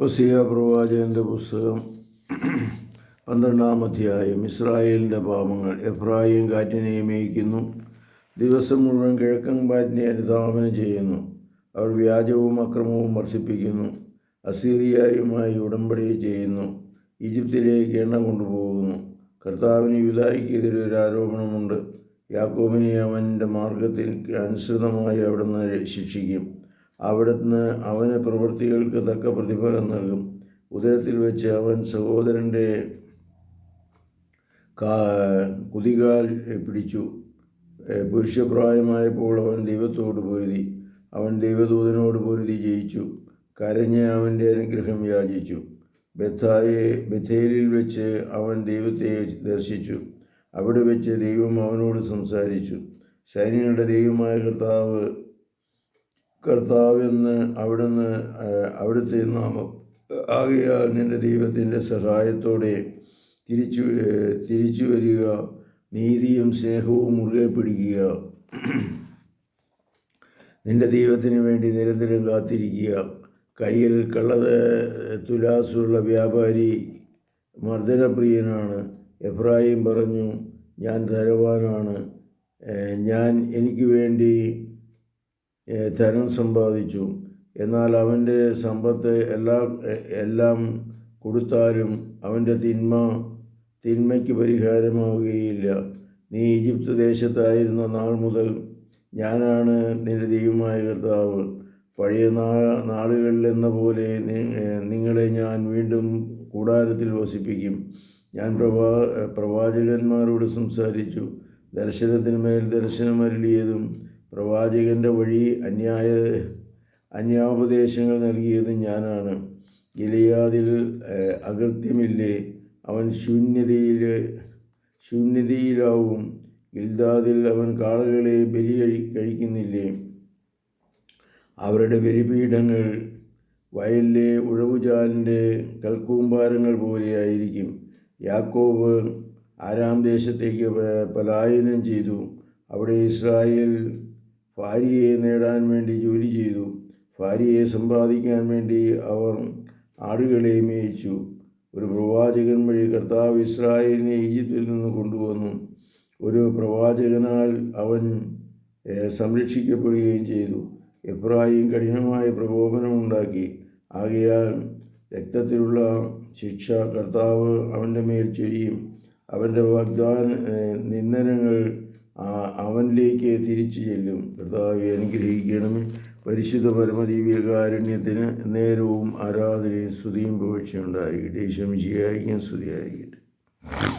ഒസിയ പ്രവാചകന്റെ പുസ്തകം പന്ത്രണ്ടാം അധ്യായം. ഇസ്രായേലിന്റെ പാപങ്ങൾ എഫ്രായിം കാറ്റിനെ മേയ്ക്കുന്നു ദിവസം മുഴുവൻ കിഴക്കൻ കാറ്റിനെ അനുധാപനം ചെയ്യുന്നു. അവർ വ്യാജവും അക്രമവും വർദ്ധിപ്പിക്കുന്നു. അസീറിയായുമായി ഉടമ്പടി ചെയ്യുന്നു. ഈജിപ്തിലേക്ക് എണ്ണ കൊണ്ടുപോകുന്നു. കർത്താവിന് യുദായിക്കെതിരെ ഒരു ആരോപണമുണ്ട്. യാക്കോബിനെ അവന്റെ മാർഗത്തിൽ അനുസൃതമായി അവിടുന്ന് ശിക്ഷിക്കും അവിടുന്ന് അവന് പ്രവൃത്തികൾക്ക് തക്ക പ്രതിഫലം നൽകും. ഉദരത്തിൽ വെച്ച് അവൻ സഹോദരന്റെ കുതികാൽ പിടിച്ചു. പുരുഷപ്രായമായപ്പോൾ അവൻ ദൈവത്തോട് പൊരുതി. അവൻ ദൈവദൂതനോട് പൊരുതി ജയിച്ചു. കരഞ്ഞ് അവന്റെ അനുഗ്രഹം യാചിച്ചു. ബെത്തായെ ബഥേലിൽ വെച്ച് അവൻ ദൈവത്തെ ദർശിച്ചു. അവിടെ വെച്ച് ദൈവം അവനോട് സംസാരിച്ചു. സൈന്യങ്ങളുടെ ദൈവമായ കർത്താവ് കർത്താവെന്ന് അവിടുന്ന് അവിടുത്തെ നാമം ആകയാൽ നിന്റെ ദൈവത്തിന്റെ സഹായത്തോടെ തിരിച്ചു തിരിച്ചു വരിക. നീതിയും സ്നേഹവും മുറുകെ പിടിക്കുക. നിന്റെ ദൈവത്തിന് വേണ്ടി നിരന്തരം കാത്തിരിക്കുക. കയ്യിൽ കള്ളത് തുലാസുള്ള വ്യാപാരി മർദ്ദനപ്രിയനാണ്. എബ്രാഹിം പറഞ്ഞു ഞാൻ ധനവാനാണ്. ഞാൻ എനിക്ക് വേണ്ടി ധനം സമ്പാദിച്ചു. എന്നാൽ അവന്റെ സമ്പത്ത് എല്ലാ എല്ലാം കൊടുത്താലും അവന്റെ തിന്മ തിന്മയ്ക്ക് പരിഹാരമാവുകയില്ല. നീ ഈജിപ്ത് ദേശത്തായിരുന്ന നാൾ മുതൽ ഞാനാണ് നിന്റെ ദൈവമായ കർത്താവ്. പഴയ നാ നാളുകളിലെന്ന പോലെ നിങ്ങളെ ഞാൻ വീണ്ടും കൂടാരത്തിൽ വസിപ്പിക്കും. ഞാൻ പ്രവാ പ്രവാചകന്മാരോട് സംസാരിച്ചു. ദർശനത്തിന്മേൽ ദർശനമരുളിയതും പ്രവാചകന്റെ വഴി അന്യായ അന്യാപദേശങ്ങൾ നൽകിയത് ഞാനാണ്. ഗിലിയാദിൽ അകൃത്യമില്ലേ? അവൻ ശൂന്യതയിൽ ശൂന്യതയിലാവും. ഗിൽദാദിൽ അവൻ കാളകളെ ബലി കഴി കഴിക്കുന്നില്ലേ? അവരുടെ ബലിപീഠങ്ങൾ വയലിലെ ഉഴവുചാലിന്റെ കൽക്കൂമ്പാരങ്ങൾ പോലെയായിരിക്കും. യാക്കോബ് ആരാം ദേശത്തേക്ക് പലായനം ചെയ്തു. അവിടെ ഇസ്രായേൽ ഭാര്യയെ നേടാൻ വേണ്ടി ജോലി ചെയ്തു. ഭാര്യയെ സമ്പാദിക്കാൻ വേണ്ടി അവർ ആടുകളെ മേയിച്ചു. ഒരു പ്രവാചകൻ വഴി കർത്താവ് ഇസ്രായേലിനെ ഈജിപ്തിൽ നിന്ന് കൊണ്ടുവന്നു. ഒരു പ്രവാചകനാൽ അവൻ സംരക്ഷിക്കപ്പെടുകയും ചെയ്തു. എബ്രാഹിം കഠിനമായ പ്രകോപനമുണ്ടാക്കി ആകയാൽ രക്തത്തിലുള്ള ശിക്ഷ കർത്താവ് അവന്റെ മേൽ ചൊരിയും. അവന്റെ വാഗ്ദാന നിന്ദനങ്ങൾ അവനിലേക്ക് തിരിച്ചു ചെല്ലും. കർത്താവെ അനുഗ്രഹിക്കണമേ. പരിശുദ്ധ പരമദീവികാരുണ്യത്തിന് നേരവും ആരാധനയും സ്തുതിയും പുകഴ്ചയുണ്ടായിരിക്കട്ടെ ശംശിയായിരിക്കും സ്തുതിയായിരിക്കട്ടെ.